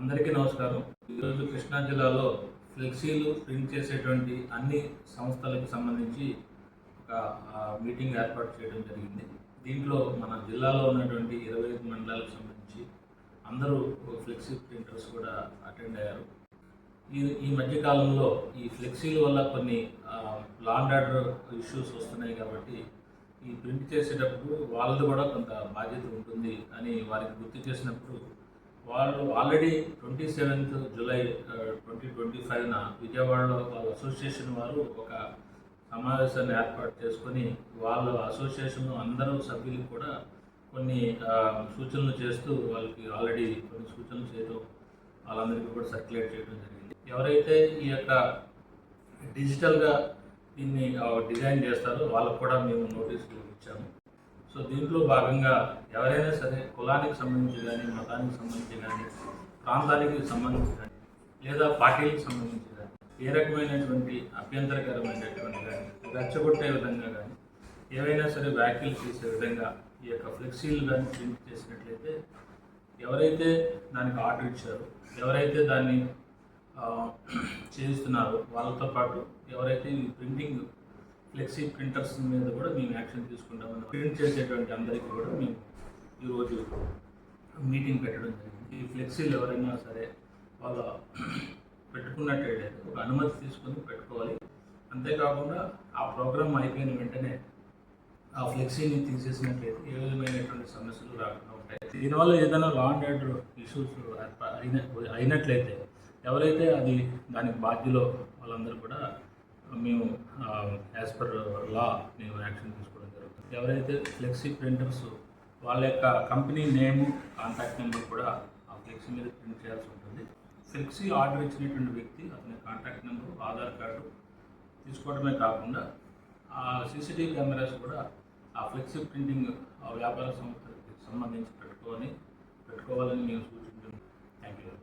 అందరికీ నమస్కారం. ఈరోజు కృష్ణా జిల్లాలో ఫ్లెక్సీలు ప్రింట్ చేసేటువంటి అన్ని సంస్థలకు సంబంధించి ఒక మీటింగ్ ఏర్పాటు చేయడం జరిగింది. దీంట్లో మన జిల్లాలో ఉన్నటువంటి ఇరవై ఐదు మండలాలకు సంబంధించి అందరూ ఫ్లెక్సీ ప్రింటర్స్ కూడా అటెండ్ అయ్యారు. ఈ ఈ మధ్యకాలంలో ఈ ఫ్లెక్సీల వల్ల కొన్ని లాండ్ ఆర్డర్ ఇష్యూస్ వస్తున్నాయి కాబట్టి ఈ ప్రింట్ చేసేటప్పుడు వాళ్ళది కూడా కొంత బాధ్యత ఉంటుంది అని వారికి గుర్తు చేసినప్పుడు వాళ్ళు already twenty seventh July twenty twenty ఫైవ్న విజయవాడలో వాళ్ళ అసోసియేషన్ వారు ఒక సమావేశాన్ని ఏర్పాటు చేసుకొని వాళ్ళ అసోసియేషన్ అందరూ సభ్యులకు కూడా కొన్ని సూచనలు చేస్తూ వాళ్ళకి ఆల్రెడీ కొన్ని సూచనలు చేయడం వాళ్ళందరికీ కూడా సర్క్యులేట్ చేయడం జరిగింది. ఎవరైతే ఈ యొక్క డిజిటల్గా దీన్ని డిజైన్ చేస్తారో వాళ్ళకు కూడా మేము నోటీసులు ఇచ్చాము. సో దీంట్లో భాగంగా ఎవరైనా సరే కులానికి సంబంధించి కానీ మతానికి సంబంధించి కానీ ప్రాంతానికి సంబంధించి కానీ లేదా పార్టీలకు సంబంధించి కానీ ఏ రకమైనటువంటి అభ్యంతరకరమైనటువంటి కానీ రెచ్చగొట్టే విధంగా కానీ ఏవైనా సరే వ్యాఖ్యలు చేసే విధంగా ఈ యొక్క ఫ్లెక్సీలు కానీ ప్రింట్ చేసినట్లయితే ఎవరైతే దానికి ఆర్డర్ ఇచ్చారో ఎవరైతే దాన్ని చేయిస్తున్నారో వాళ్ళతో పాటు ఎవరైతే ఈ ప్రింటింగ్ ఫ్లెక్సీ ప్రింటర్స్ మీద కూడా మేము యాక్షన్ తీసుకుంటామని ప్రింట్ చేసేటువంటి అందరికీ కూడా మేము ఈరోజు మీటింగ్ పెట్టడం జరిగింది. ఈ ఫ్లెక్సీలు ఎవరైనా సరే వాళ్ళ పెట్టుకున్నట్టయితే ఒక అనుమతి తీసుకొని పెట్టుకోవాలి. అంతేకాకుండా ఆ ప్రోగ్రామ్ అయిపోయిన వెంటనే ఆ ఫ్లెక్సీని తీసేసినట్లయితే ఏ విధమైనటువంటి సమస్యలు రాకుండా ఉంటాయి. దీనివల్ల ఏదైనా లా అండ్ ఆర్డర్ ఇష్యూస్ అయిన అయినట్లయితే ఎవరైతే అది దానికి బాధ్యులో వాళ్ళందరూ కూడా మేము యాజ్ పర్ లా మేము యాక్షన్ తీసుకోవడం జరుగుతుంది. ఎవరైతే ఫ్లెక్సీ ప్రింటర్స్ వాళ్ళ యొక్క కంపెనీ నేము కాంటాక్ట్ నెంబర్ కూడా ఆ ఫ్లెక్సీ మీద ప్రింట్ చేయాల్సి ఉంటుంది. ఫ్లెక్సీ ఆర్డర్ ఇచ్చినటువంటి వ్యక్తి అతని కాంటాక్ట్ నెంబరు ఆధార్ కార్డు తీసుకోవడమే కాకుండా ఆ సీసీటీవీ కెమెరాస్ కూడా ఆ ఫ్లెక్సీ ప్రింటింగ్ ఆ వ్యాపార సంస్థకి సంబంధించి పెట్టుకొని పెట్టుకోవాలని మేము సూచించాము థ్యాంక్ యూ